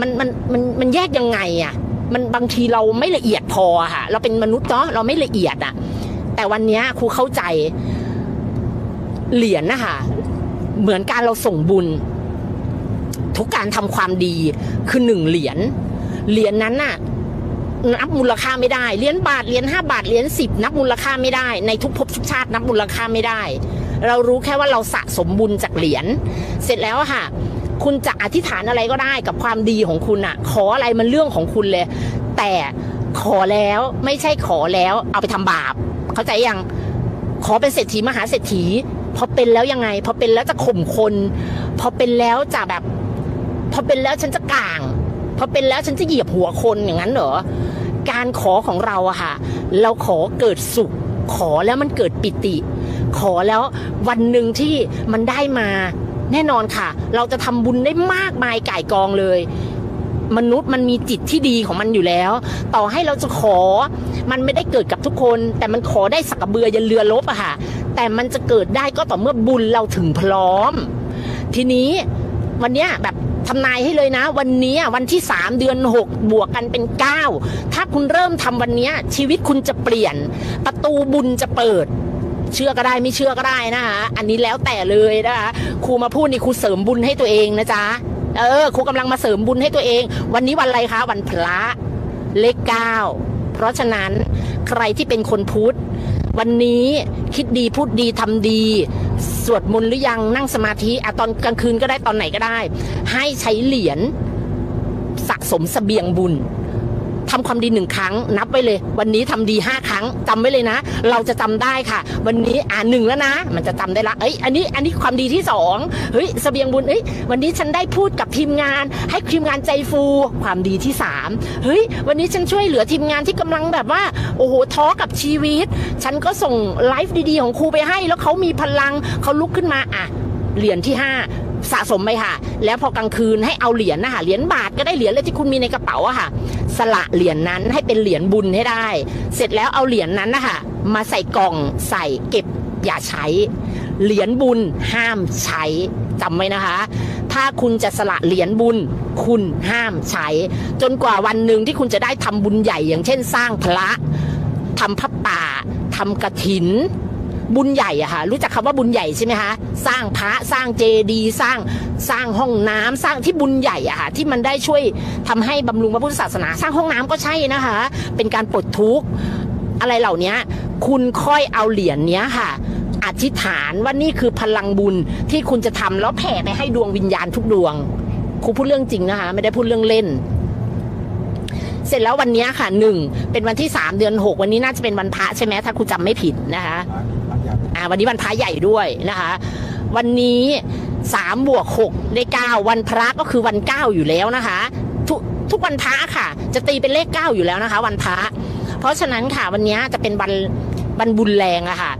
มันมันมันมันแยกยังไงอะ่ะ มันบางทีเราไม่ละเอียดพอค่ะ เราเป็นมนุษย์เนาะเราไม่ละเอียดอะ่ะ แต่วันนี้ครูเข้าใจเหรียญนะคะเหมือนการเราส่งบุญ ทุกการทำความดีคือหนึ่งเหรียญเหรียญนั้นน่ะนับมูลค่าไม่ได้เหรียญบาทเหรียญห้าบาทเหรียญสิบนับมูลค่าไม่ได้ ในทุกภพทุกชาตินับมูลค่าไม่ได้ เรารู้แค่ว่าเราสะสมบุญจากเหรียญเสร็จแล้วค่ะ คุณจะอธิษฐานอะไรก็ได้กับความดีของคุณอะขออะไรมันเรื่องของคุณเลย แต่ขอแล้วไม่ใช่ขอแล้วเอาไปทำบาป เข้าใจยังขอเป็นเศรษฐีมหาเศรษฐีพอเป็นแล้วยังไง พอเป็นแล้วจะข่มคน พอเป็นแล้วจะแบบ พอเป็นแล้วฉันจะกลาง พอเป็นแล้วฉันจะเหยียบหัวคนอย่างนั้นเหรอการขอของเราอะค่ะ เราขอเกิดสุข ขอแล้วมันเกิดปิติ ขอแล้ววันหนึ่งที่มันได้มา แน่นอนค่ะ เราจะทำบุญได้มากมายก่ายกองเลย มนุษย์มันมีจิตที่ดีของมันอยู่แล้ว ต่อให้เราจะขอ มันไม่ได้เกิดกับทุกคน แต่มันขอได้สักเบือยันเรือลบอะค่ะ แต่มันจะเกิดได้ก็ต่อเมื่อบุญเราถึงพร้อม ทีนี้วันเนี้ยแบบทำนายให้เลยนะ วันเนี้ยวันที่ 3 เดือน 6 บวกกันเป็น 9 ถ้าคุณเริ่มทำวันเนี้ยชีวิตคุณจะเปลี่ยน ประตูบุญจะเปิด เชื่อก็ได้ไม่เชื่อก็ได้นะคะอันนี้แล้วแต่เลยนะคะครูมาพูดนี่ครูเสริมบุญให้ตัวเองนะจ๊ะเออครูกำลังมาเสริมบุญให้ตัวเอง วันนี้วันอะไรคะวันพระเลขเก้าเพราะฉะนั้นใครที่เป็นคนพุทธวันนี้คิดดีพูดดีทำดี สวดมนต์หรือยังนั่งสมาธิอะตอนกลางคืนก็ได้ตอนไหนก็ได้ ให้ใช้เหรียญสะสมเสบียงบุญ ทำความดีหนึ่งครั้ง นับไว้เลย วันนี้ทำดีห้าครั้งจำไว้เลยนะ เราจะจำได้ค่ะ วันนี้อ่านหนึ่งแล้วนะ มันจะจำได้ละเอ้ยอันนี้อันนี้ความดีที่สองเฮ้ยเสบียงบุญเอ้ยวันนี้ฉันได้พูดกับทีมงาน ให้ทีมงานใจฟูความดีที่สามเฮ้ยวันนี้ฉันช่วยเหลือทีมงานที่กำลังแบบว่าโอ้โหท้อกับชีวิต ฉันก็ส่งไลฟ์ดีๆของครูไปให้ แล้วเขามีพลังเขาลุกขึ้นมาอะเหรียญที่ห้าสะสมไปค่ะ แล้วพอกลางคืนให้เอาเหรียญนะคะเหรียญบาทก็ได้เหรียญอะไรที่คุณมีในกระเป๋าอะค่ะ สละเหรียญนั้นให้เป็นเหรียญบุญให้ได้ เสร็จแล้วเอาเหรียญนั้นนะคะมาใส่กล่องใส่เก็บอย่าใช้ เหรียญบุญห้ามใช้จำไว้นะคะ ถ้าคุณจะสละเหรียญบุญ คุณห้ามใช้ จนกว่าวันหนึ่งที่คุณจะได้ทำบุญใหญ่อย่างเช่น สร้างพระทำพระป่าทำกระถิน บุญใหญ่อะค่ะ รู้จักคำว่าบุญใหญ่ใช่ไหมคะสร้างพระสร้างเจดีย์สร้างสร้างห้องน้ำสร้างที่บุญใหญ่อะค่ะ ที่มันได้ช่วยทำให้บำรุงพระพุทธศาสนา สร้างห้องน้ำก็ใช่นะคะ เป็นการปลดทุกข์อะไรเหล่านี้คุณค่อยเอาเหรียญเนี้ยค่ะอธิษฐานว่านี่คือพลังบุญที่คุณจะทำแล้วแผ่ไปให้ดวงวิญญาณทุกดวงครูพูดเรื่องจริงนะคะ ไม่ได้พูดเรื่องเล่น เสร็จแล้ววันนี้ค่ะหนึ่งเป็นวันที่สามเดือนหกวันนี้น่าจะเป็นวันพระใช่ไหมถ้าครูจำไม่ผิดนะคะอ่าวันนี้วันพระใหญ่ด้วยนะคะ วันนี้สามบวกหกได้เก้าวันพระก็คือวันเก้าอยู่แล้วนะคะ ทุกทุกวันพระค่ะ จะตีเป็นเลขเก้าอยู่แล้วนะคะ วันพระ เพราะฉะนั้นค่ะวันนี้จะเป็นวันวันบุญแรงอะค่ะ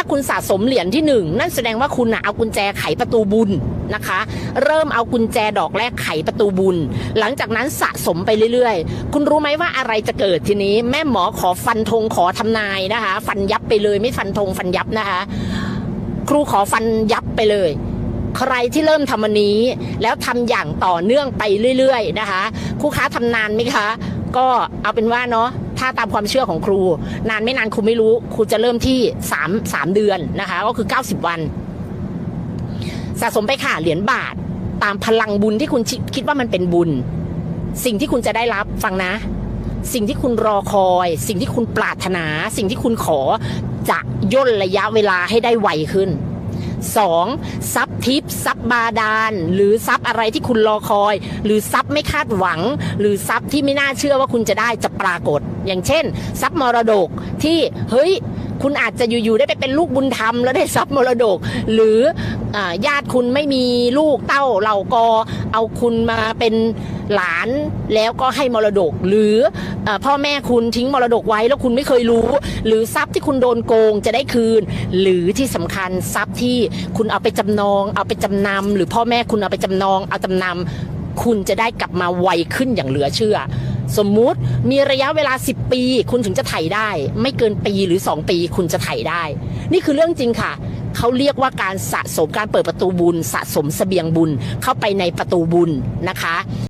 ถ้าคุณสะสมเหรียญที่หนึ่งนั่นแสดงว่าคุณนะเอากุญแจไขประตูบุญนะคะ เริ่มเอากุญแจดอกแรกไขประตูบุญ หลังจากนั้นสะสมไปเรื่อยๆ คุณรู้ไหมว่าอะไรจะเกิดทีนี้ แม่หมอขอฟันธงขอทำนายนะคะ ฟันยับไปเลยไม่ฟันธงฟันยับนะคะ ครูขอฟันยับไปเลยใครที่เริ่มทำวันนี้ แล้วทำอย่างต่อเนื่องไปเรื่อย ๆ นะคะครูค้าทำนานไหมคะ ก็เอาเป็นว่าเนาะถ้าตามความเชื่อของครู นานไม่นานครูไม่รู้ ครูจะเริ่มที่3 3เดือนนะคะ ก็คือ 90 วัน สะสมไปค่ะเหรียญบาท ตามพลังบุญที่คุณคิดว่ามันเป็นบุญ สิ่งที่คุณจะได้รับฟังนะ สิ่งที่คุณรอคอย สิ่งที่คุณปรารถนา สิ่งที่คุณขอจะย่นระยะเวลาให้ได้ไวขึ้น สองทรัพย์ทิพย์ทรัพย์บาดาล หรือทรัพย์อะไรที่คุณรอคอย หรือทรัพย์ไม่คาดหวัง หรือทรัพย์ที่ไม่น่าเชื่อว่าคุณจะได้จะปรากฏ อย่างเช่น ทรัพย์มรดกที่เฮ้ยคุณอาจจะอยู่ๆได้ไปเป็นลูกบุญธรรมแล้วได้ทรัพย์มรดก หรือ ญาติคุณไม่มีลูกเต้าเหล่ากอเอาคุณมาเป็นหลานแล้วก็ให้มรดก หรืออพ่อแม่คุณทิ้งมรดกไว้แล้วคุณไม่เคยรู้ หรือทรัพย์ที่คุณโดนโกงจะได้คืน หรือที่สำคัญทรัพย์ที่คุณเอาไปจำนอง เอาไปจำนำหรือพ่อแม่คุณเอาไปจำนอง เอาจำนำคุณจะได้กลับมาไวขึ้นอย่างเหลือเชื่อ สมมุติมีระยะเวลา 10 ปี คุณถึงจะไถ่ได้ ไม่เกินปีหรือ 2 ปีคุณจะไถ่ได้ นี่คือเรื่องจริงค่ะ เขาเรียกว่าการสะสมการเปิดประตูบุญสะสมเสบียงบุญเข้าไปในประตูบุญนะคะ